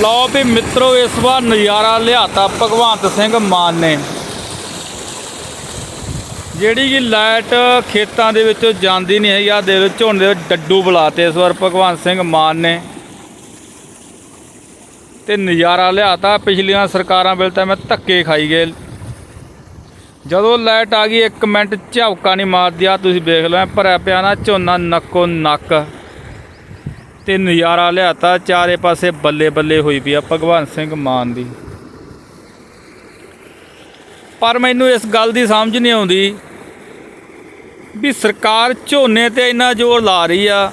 ਲਓ ਵੀ ਮਿੱਤਰੋ, ਇਸ ਵਾਰ ਨਜ਼ਾਰਾ ਲਿਆਤਾ ਭਗਵੰਤ ਸਿੰਘ ਮਾਨ ਨੇ। ਜਿਹੜੀ ਕਿ ਲਾਈਟ ਖੇਤਾਂ ਦੇ ਵਿੱਚੋਂ ਜਾਂਦੀ ਨਹੀਂ ਹੈਗੀ ਆ ਦੇ ਵਿੱਚ ਝੋਨੇ ਦੇ ਵਿੱਚ ਡੱਡੂ ਬੁਲਾਤੇ ਇਸ ਵਾਰ ਭਗਵੰਤ ਸਿੰਘ ਮਾਨ ਨੇ। ਤੇ ਨਜ਼ਾਰਾ ਲਿਆਤਾ, ਪਿਛਲੀਆਂ ਸਰਕਾਰਾਂ ਵੇਲੇ ਤਾਂ ਮੈਂ ਧੱਕੇ ਖਾਈ ਗਏ। ਜਦੋਂ ਲਾਈਟ ਆ ਗਈ 1 ਮਿੰਟ ਝਾਵਕਾ ਨਹੀਂ ਮਾਰਦੀ ਆ ਤੁਸੀਂ ਵੇਖ ਲਓ ਭਰਿਆ ਪਿਆ ਨਾ ਝੋਨਾ ਨੱਕੋ ਨੱਕ ਤੇ ਨਜ਼ਾਰਾ ਲਿਆਤਾ, ਚਾਰੇ ਪਾਸੇ ਬੱਲੇ ਬੱਲੇ ਹੋਈ ਪਈ ਆ ਭਗਵੰਤ ਸਿੰਘ ਮਾਨ ਦੀ। ਪਰ ਮੈਨੂੰ ਇਸ ਗੱਲ ਦੀ ਸਮਝ ਨਹੀਂ ਆਉਂਦੀ ਵੀ ਸਰਕਾਰ ਝੋਨੇ ਤੇ ਇੰਨਾ ਜ਼ੋਰ ਲਾ ਰਹੀ ਆ,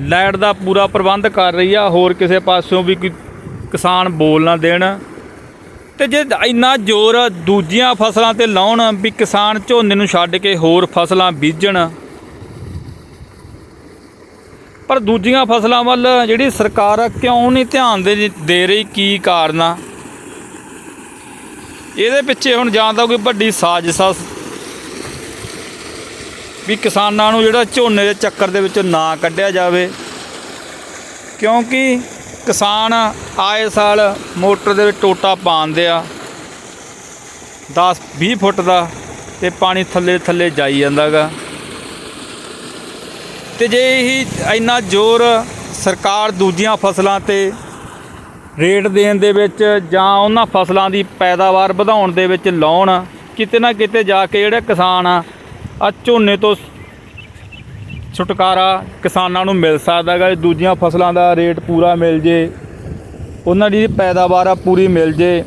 ਲਾਈਟ ਦਾ ਪੂਰਾ ਪ੍ਰਬੰਧ ਕਰ ਰਹੀ ਆ, ਹੋਰ ਕਿਸੇ ਪਾਸਿਓਂ ਵੀ ਕੋਈ ਕਿਸਾਨ ਬੋਲ ਨਾ ਦੇਣ। ਤੇ ਜੇ ਇੰਨਾ ਜ਼ੋਰ ਦੂਜੀਆਂ ਫਸਲਾਂ ਤੇ ਲਾਉਣ ਵੀ ਕਿਸਾਨ ਝੋਨੇ ਨੂੰ ਛੱਡ ਕੇ ਹੋਰ ਫਸਲਾਂ ਬੀਜਣ ਪਰ ਦੂਜੀਆਂ ਫਸਲਾਂ ਵੱਲ ਜਿਹੜੀ ਸਰਕਾਰ ਆ ਕਿਉਂ ਨਹੀਂ ਧਿਆਨ ਦੇ ਦੇ ਰਹੀ, ਕੀ ਕਾਰਨ ਆ? ਇਹਦੇ ਪਿੱਛੇ ਹੁਣ ਜਾਂ ਤਾਂ ਕੋਈ ਵੱਡੀ ਸਾਜ਼ਿਸ਼ ਆ। ਵੀ ਕਿਸਾਨਾਂ ਨੂੰ ਜਿਹੜਾ ਝੋਨੇ ਦੇ ਚੱਕਰ ਦੇ ਵਿੱਚ ਨਾ ਕੱਢਿਆ ਜਾਵੇ। ਕਿਉਂਕਿ ਕਿਸਾਨ ਆਏ ਸਾਲ ਮੋਟਰ ਦੇ ਵਿੱਚ ਟੋਟਾ ਪਾਉਂਦੇ ਆ। 10 20 ਫੁੱਟ ਦਾ ਤੇ ਪਾਣੀ ਥੱਲੇ ਥੱਲੇ ਜਾਈ ਜਾਂਦਾਗਾ। ਤੇ ਜੇ ਇਹੀ ਇੰਨਾ ਜ਼ੋਰ ਸਰਕਾਰ ਦੂਜੀਆਂ ਫਸਲਾਂ ਤੇ ਰੇਟ ਦੇਣ ਦੇ ਵਿੱਚ ਜਾਂ ਉਹਨਾਂ ਫਸਲਾਂ ਦੀ ਪੈਦਾਵਾਰ ਵਧਾਉਣ ਦੇ ਵਿੱਚ ਲਾਉਣ, ਕਿਤੇ ਨਾ ਕਿਤੇ ਜਾ ਕੇ ਜਿਹੜੇ ਕਿਸਾਨ ਆ ਆ ਝੋਨੇ ਤੋਂ ਛੁਟਕਾਰਾ ਕਿਸਾਨਾਂ ਨੂੰ ਮਿਲ ਸਕਦਾ ਹੈਗਾ ਦੂਜੀਆਂ ਫਸਲਾਂ ਦਾ ਰੇਟ ਪੂਰਾ ਮਿਲ ਜੇ, ਉਹਨਾਂ ਦੀ ਪੈਦਾਵਾਰ ਆ ਪੂਰੀ ਮਿਲ ਜੇ,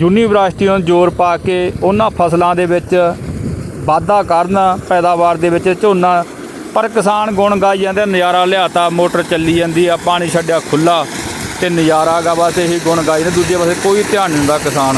ਯੂਨੀਵਰਸਿਟੀ ਨੂੰ ਜ਼ੋਰ ਪਾ ਕੇ ਉਹਨਾਂ ਫਸਲਾਂ ਦੇ ਵਿੱਚ ਵਾਧਾ ਕਰਨ, ਪੈਦਾਵਾਰ ਦੇ ਵਿੱਚ ਝੋਨਾ ਪਰ ਕਿਸਾਨ ਗੁਣ ਗਾਈ ਜਾਂਦੇ ਨਜ਼ਾਰਾ ਲਿਆਤਾ, ਮੋਟਰ ਚੱਲੀ ਜਾਂਦੀ ਆ, ਪਾਣੀ ਛੱਡਿਆ ਖੁੱਲਾ ਤੇ ਨਜ਼ਾਰਾ ਗਾ ਬਸ ਇਹੀ ਗੁਣ ਗਾਈ ਨੇ, ਦੂਜੇ ਪਾਸੇ ਕੋਈ ਧਿਆਨ ਨਹੀਂ ਦਿੰਦਾ ਕਿਸਾਨ